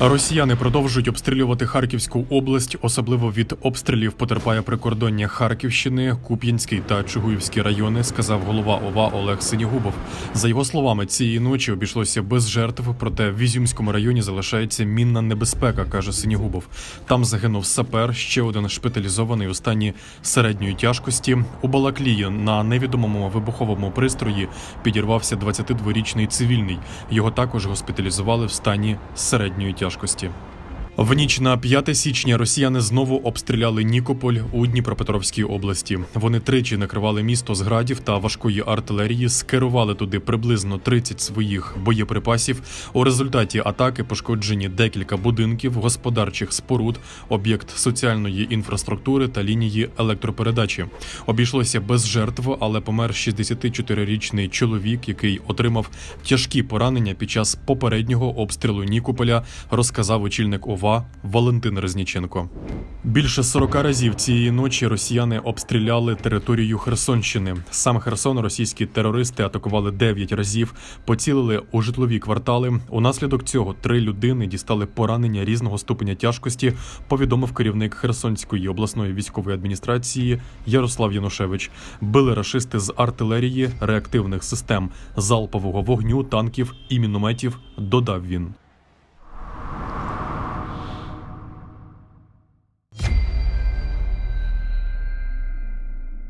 Росіяни продовжують обстрілювати Харківську область. Особливо від обстрілів потерпає прикордоння Харківщини, Куп'янський та Чугуївський райони, сказав голова ОВА Олег Синігубов. За його словами, цієї ночі обійшлося без жертв, проте в Ізюмському районі залишається мінна небезпека, каже Синігубов. Там загинув сапер, ще один шпиталізований у стані середньої тяжкості. У Балаклії на невідомому вибуховому пристрої підірвався 22-річний цивільний. Його також госпіталізували в стані середньої тяжкості тяжкості. В ніч на 5 січня росіяни знову обстріляли Нікополь у Дніпропетровській області. Вони тричі накривали місто з градів та важкої артилерії, скерували туди приблизно 30 своїх боєприпасів. У результаті атаки пошкоджені декілька будинків, господарчих споруд, об'єкт соціальної інфраструктури та лінії електропередачі. Обійшлося без жертв, але помер 64-річний чоловік, який отримав тяжкі поранення під час попереднього обстрілу Нікополя, розказав очільник ОВА Валентин Резніченко. Більше 40 разів цієї ночі росіяни обстріляли територію Херсонщини. Сам Херсон російські терористи атакували 9 разів, поцілили у житлові квартали. Унаслідок цього три людини дістали поранення різного ступеня тяжкості. Повідомив керівник Херсонської обласної військової адміністрації Ярослав Янушевич. Били рашисти з артилерії, реактивних систем, залпового вогню, танків і мінометів. Додав він.